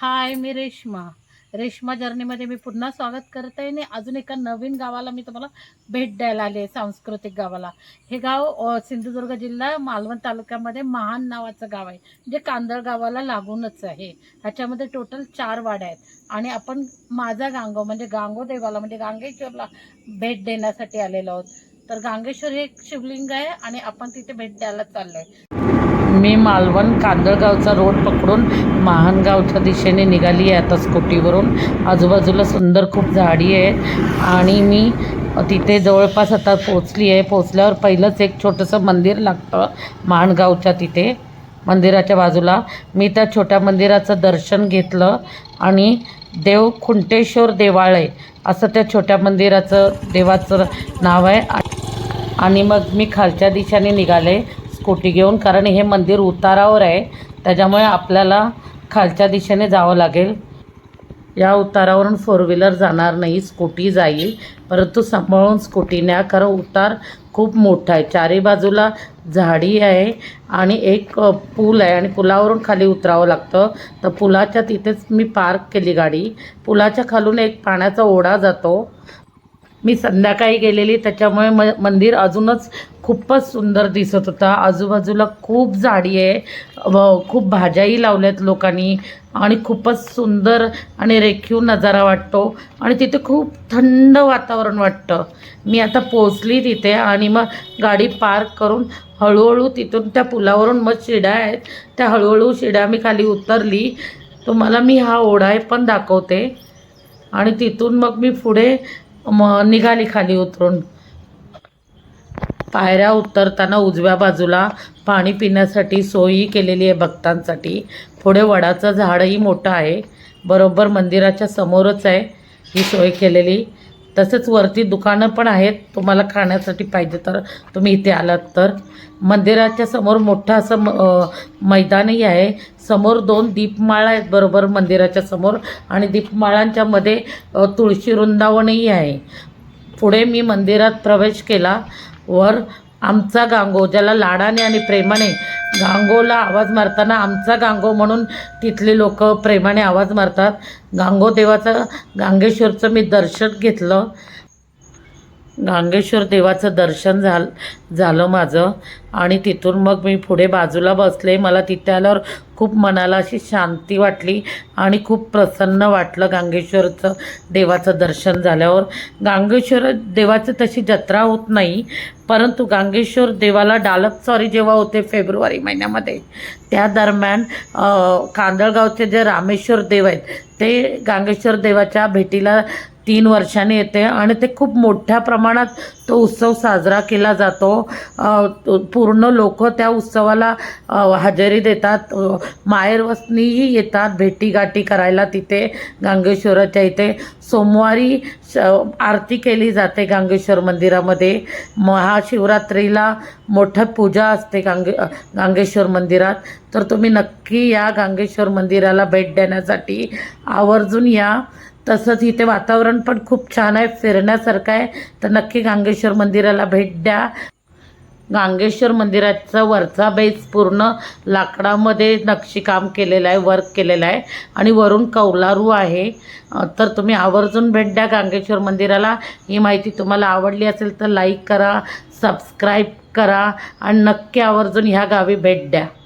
हाय मी रेश्मा. रेश्मा जर्नीमध्ये मी पुन्हा स्वागत करत आहे आणि अजून एका नवीन गावाला मी तुम्हाला भेट द्यायला आले आहे सांस्कृतिक गावाला. हे गाव सिंधुदुर्ग जिल्हा मालवण तालुक्यामध्ये महान नावाचं गाव आहे. जे कांदळ गावाला लागूनच आहे. ह्याच्यामध्ये टोटल चार वाड्या आहेत. आणि आपण माझा गांगो म्हणजे गांगो देवाला म्हणजे गांगेश्वरला भेट देण्यासाठी आलेलो आहोत. तर गांगेश्वर हे एक शिवलिंग आहे आणि आपण तिथे भेट द्यायला आहे मी मालवण कांदळगावचा रोड पकडून महानगावच्या दिशेने निघाली आहे आता स्कूटीवरून. आजूबाजूला सुंदर खूप झाडी आहेत आणि मी तिथे जवळपास आता पोचली आहे. पोचल्यावर पहिलंच एक छोटंसं मंदिर लागतं महानगावच्या तिथे. मंदिराच्या बाजूला. मी त्या छोट्या मंदिराचं दर्शन घेतलं आणि देव खुंटेश्वर देवालय असं त्या छोट्या मंदिराचं देवाचं नाव आहे. आणि मग मी खालच्या दिशेने निघाले. स्कूटी घेऊन कारण हे मंदिर उतारावर आहे. त्याच्यामुळे आपल्याला खालच्या दिशेने जावं लागेल. या उतारावरून फोर व्हीलर जाणार नाही स्कूटी जाईल. परंतु सांभाळून स्कूटी न्या कारण उतार खूप मोठा आहे. चारी बाजूला झाडी आहे आणि एक पूल आहे आणि पुलावरून खाली उतरावं लागतं. तर पुलाच्या तिथेच मी पार्क केली गाडी. पुलाच्या खालून एक पाण्याचा ओढा जातो. मी संध्याकाळी गेलेली त्याच्यामुळे म मंदिर अजूनच खूपच सुंदर दिसत होता. आजूबाजूला खूप झाडी आहे. व खूप भाज्याही लावल्यात लोकांनी आणि खूपच सुंदर आणि रेखीव नजारा वाटतो आणि तिथे खूप थंड वातावरण वाटतं. मी आता पोचली तिथे आणि मग गाडी पार्क करून हळूहळू तिथून त्या पुलावरून मग शिड्या आहेत. त्या हळूहळू शिड्या मी खाली उतरली. तुम्हाला मी हा ओढा पण दाखवते. आणि तिथून मग मी पुढे मग निघाली खाली उतरून. पायऱ्या उतरताना उजव्या बाजूला पाणी पिण्यासाठी सोयी केलेली आहे भक्तांसाठी. पुढे वडाचं झाडही मोठं आहे. बरोबर मंदिराच्या समोरच आहे ही सोय केलेली. तसेच वरती दुकानं पण आहेत. तुम्हाला खाण्यासाठी पाहिजे तर तुम्ही इथे आलात तर. मंदिराच्या समोर मोठं असं म मैदानही आहे. समोर दोन दीपमाळा आहेत बरोबर मंदिराच्या समोर. आणि दीपमाळांच्या मध्ये तुळशी वृंदावनही आहे. पुढे मी मंदिरात प्रवेश केला. वर आमचा गांगो ज्याला लाडाने आणि प्रेमाने गांगोला आवाज मारताना आमचा गांगो म्हणून तिथले लोक प्रेमाने आवाज मारतात. गांगो देवाचं गांगेश्वरचं मी दर्शन घेतलं. गांगेश्वर देवाचं दर्शन झाल झालं माझं. आणि तिथून मग मी पुढे बाजूला बसले. मला तिथे आल्यावर खूप मनाला अशी शांती वाटली आणि खूप प्रसन्न वाटलं गांगेश्वरचं देवाचं दर्शन झाल्यावर. गांगेश्वर देवाचं तशी जत्रा होत नाही परंतु गांगेश्वर देवाला डालक सॉरी जेव्हा होते फेब्रुवारी महिन्यामध्ये त्या दरम्यान कांदळगावचे जे रामेश्वर देव आहेत ते गांगेश्वर देवाच्या भेटीला तीन वर्षाने येते आणि ते खूप मोठ्या प्रमाणात तो उत्सव साजरा केला जातो. पूर्ण लोक त्या उत्सवाला हजेरी देतात. माहेरवसनीही येतात भेटीगाठी करायला तिथे गांगेश्वराच्या इथे. सोमवारी श आरती केली जाते गांगेश्वर मंदिरामध्ये. महाशिवरात्रीला मोठं पूजा असते गांगे गांगेश्वर मंदिरात. तर तुम्ही नक्की या गांगेश्वर मंदिराला भेट देण्यासाठी आवर्जून या. तसंच इथे वातावरण पण खूप छान आहे. फिरण्यासारखं आहे. तर नक्की गांगेश्वर मंदिराला भेट द्या. गांगेश्वर मंदिराचा वरचा बेस पूर्ण लाकडामध्ये नक्षीकाम केलेलं आहे वर्क केलेलं आहे. आणि वरून कौलारू आहे. तर तुम्ही आवर्जून भेट द्या गांगेश्वर मंदिराला. ही माहिती तुम्हाला आवडली असेल तर लाईक करा सबस्क्राईब करा. आणि नक्की आवर्जून ह्या गावी भेट द्या.